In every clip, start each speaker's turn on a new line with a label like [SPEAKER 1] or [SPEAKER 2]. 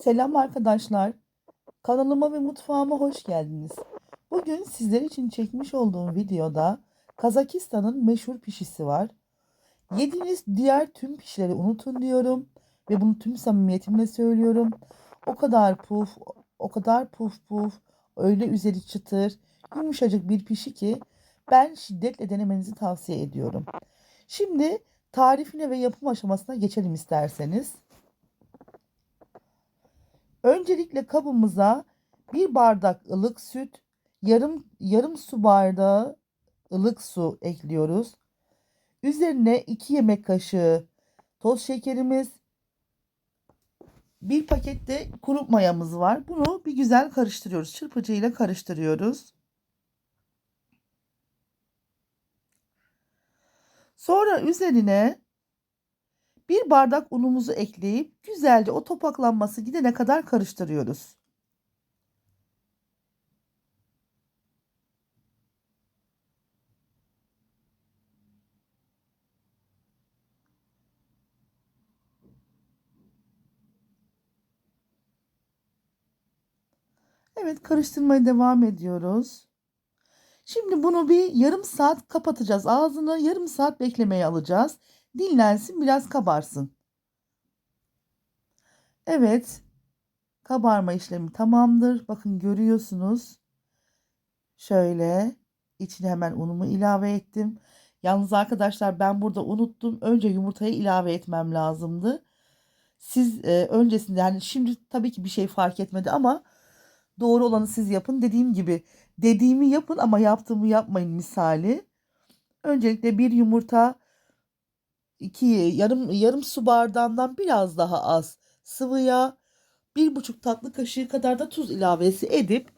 [SPEAKER 1] Selam arkadaşlar. Kanalıma ve mutfağıma hoş geldiniz. Bugün sizler için çekmiş olduğum videoda Kazakistan'ın meşhur pişisi var. Yediğiniz diğer tüm pişileri unutun diyorum ve bunu tüm samimiyetimle söylüyorum. O kadar puf, o kadar puf puf, öyle üzeri çıtır, yumuşacık bir pişi ki ben şiddetle denemenizi tavsiye ediyorum. Şimdi tarifine ve yapım aşamasına geçelim isterseniz. Öncelikle kabımıza bir bardak ılık süt, yarım yarım su bardağı ılık su ekliyoruz. Üzerine 2 yemek kaşığı toz şekerimiz, bir pakette kuru mayamız var. Bunu bir güzel karıştırıyoruz. Çırpıcı ile karıştırıyoruz. Sonra üzerine bir bardak unumuzu ekleyip güzelce o topaklanması gidene kadar karıştırıyoruz. Evet karıştırmaya devam ediyoruz. Şimdi bunu bir yarım saat kapatacağız. Ağzını yarım saat beklemeye alacağız. Dinlensin biraz kabarsın. Evet. Kabarma işlemi tamamdır. Bakın görüyorsunuz. Şöyle içine hemen unumu ilave ettim. Yalnız arkadaşlar ben burada unuttum. Önce yumurtayı ilave etmem lazımdı. Siz e, öncesinde yani şimdi tabii ki bir şey fark etmedi ama doğru olanı siz yapın. Dediğim gibi dediğimi yapın ama yaptığımı yapmayın misali. Öncelikle bir yumurta iki yarım yarım su bardağından biraz daha az sıvı yağ, bir buçuk tatlı kaşığı kadar da tuz ilavesi edip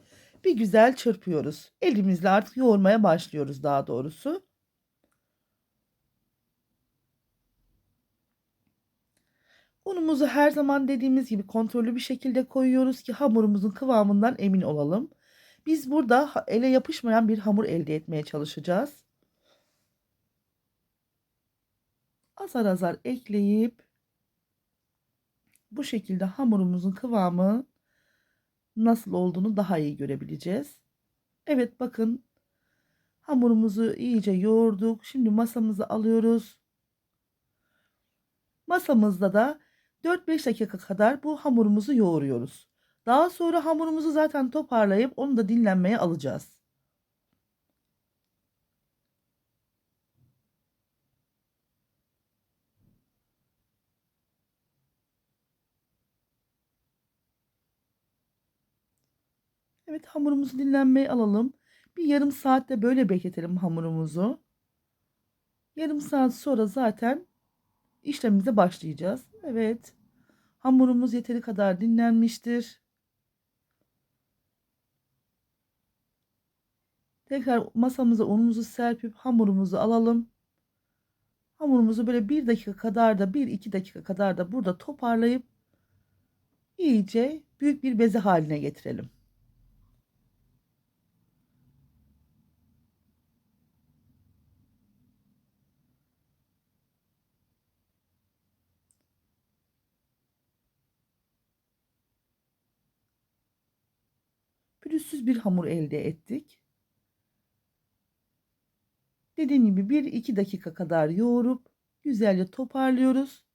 [SPEAKER 1] bir güzel çırpıyoruz. Elimizle artık yoğurmaya başlıyoruz daha doğrusu. Unumuzu her zaman dediğimiz gibi kontrollü bir şekilde koyuyoruz ki hamurumuzun kıvamından emin olalım. Biz burada ele yapışmayan bir hamur elde etmeye çalışacağız. Azar azar ekleyip bu şekilde hamurumuzun kıvamı nasıl olduğunu daha iyi görebileceğiz. Evet bakın hamurumuzu iyice yoğurduk. Şimdi masamızı alıyoruz. Masamızda da 4-5 dakika kadar bu hamurumuzu yoğuruyoruz. Daha sonra hamurumuzu zaten toparlayıp onu da dinlenmeye alacağız. Evet hamurumuzu dinlenmeye alalım. Bir yarım saatte böyle bekletelim hamurumuzu. Yarım saat sonra zaten işlemimize başlayacağız. Evet. Hamurumuz yeteri kadar dinlenmiştir. Tekrar masamıza unumuzu serpip hamurumuzu alalım. Hamurumuzu böyle bir dakika kadar da bir iki dakika kadar da burada toparlayıp iyice büyük bir beze haline getirelim. Pürüzsüz bir hamur elde ettik. Dediğim gibi 1-2 dakika kadar yoğurup güzelce toparlıyoruz.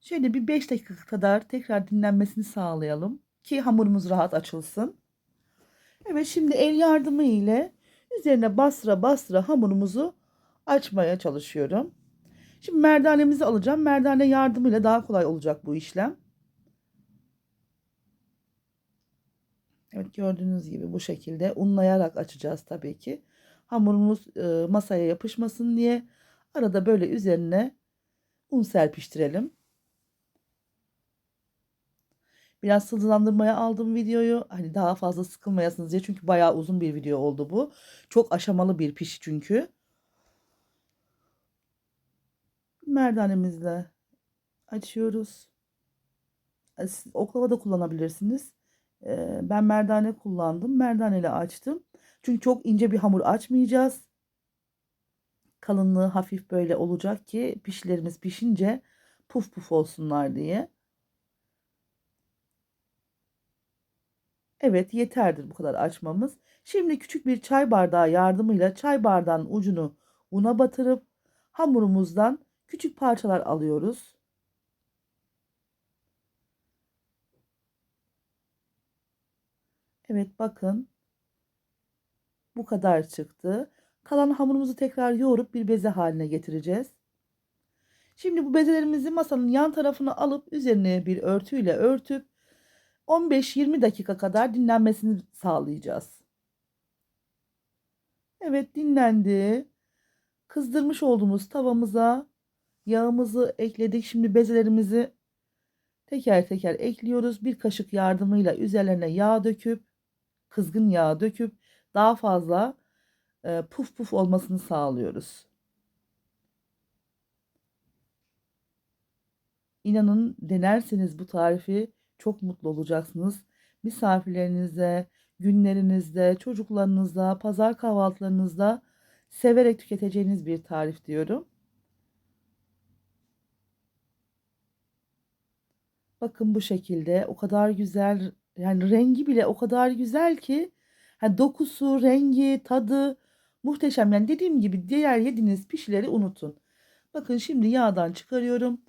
[SPEAKER 1] Şöyle bir 5 dakika kadar tekrar dinlenmesini sağlayalım ki hamurumuz rahat açılsın. Evet şimdi el yardımı ile üzerine bastıra bastıra hamurumuzu açmaya çalışıyorum. Şimdi merdanemizi alacağım. Merdane yardımıyla daha kolay olacak bu işlem. Evet gördüğünüz gibi bu şekilde unlayarak açacağız tabii ki. Hamurumuz e, masaya yapışmasın diye arada böyle üzerine un serpiştirelim. Biraz hızlandırmaya aldım videoyu. Hani daha fazla sıkılmayasınız diye. Çünkü bayağı uzun bir video oldu bu. Çok aşamalı bir piş çünkü. Merdanemizle açıyoruz. Oklava da kullanabilirsiniz ben merdane kullandım. Merdaneli açtım. Çünkü çok ince bir hamur açmayacağız. Kalınlığı hafif böyle olacak ki pişlerimiz pişince puf puf olsunlar diye. Evet yeterdir bu kadar açmamız. Şimdi küçük bir çay bardağı yardımıyla çay bardağının ucunu una batırıp hamurumuzdan küçük parçalar alıyoruz. Evet bakın. Bu kadar çıktı. Kalan hamurumuzu tekrar yoğurup bir beze haline getireceğiz. Şimdi bu bezelerimizi masanın yan tarafına alıp üzerine bir örtüyle örtüp 15-20 dakika kadar dinlenmesini sağlayacağız. Evet dinlendi. Kızdırmış olduğumuz tavamıza yağımızı ekledik. Şimdi bezelerimizi teker teker ekliyoruz. Bir kaşık yardımıyla üzerlerine yağ döküp kızgın yağ döküp daha fazla e, puf puf olmasını sağlıyoruz. İnanın denerseniz bu tarifi çok mutlu olacaksınız. Misafirlerinize, günlerinizde, çocuklarınızda, pazar kahvaltılarınızda severek tüketeceğiniz bir tarif diyorum. Bakın bu şekilde o kadar güzel yani rengi bile o kadar güzel ki yani dokusu, rengi, tadı muhteşem. Yani dediğim gibi diğer yediğiniz pişileri unutun. Bakın şimdi yağdan çıkarıyorum.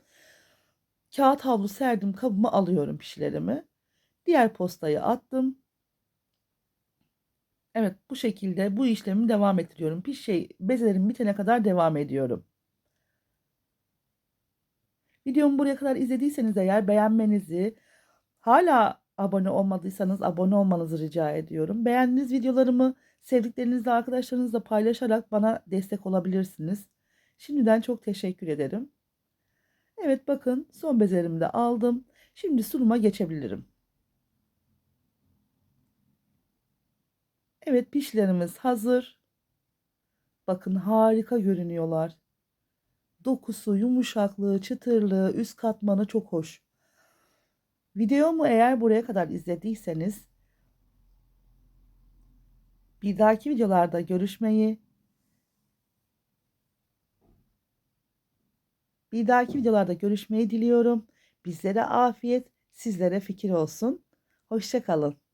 [SPEAKER 1] Kağıt havlu serdim kabıma alıyorum pişilerimi. Diğer postayı attım. Evet bu şekilde bu işlemi devam ettiriyorum. Piş şey bezelerim bitene kadar devam ediyorum. Videomu buraya kadar izlediyseniz eğer beğenmenizi, hala abone olmadıysanız abone olmanızı rica ediyorum. Beğendiğiniz videolarımı sevdiklerinizle, arkadaşlarınızla paylaşarak bana destek olabilirsiniz. Şimdiden çok teşekkür ederim. Evet bakın son bezelerimi de aldım. Şimdi sunuma geçebilirim. Evet pişlerimiz hazır. Bakın harika görünüyorlar. Dokusu, yumuşaklığı, çıtırlığı, üst katmanı çok hoş. Videomu eğer buraya kadar izlediyseniz bir dahaki videolarda görüşmeyi bir dahaki videolarda görüşmeyi diliyorum. Bizlere afiyet, sizlere fikir olsun. Hoşçakalın.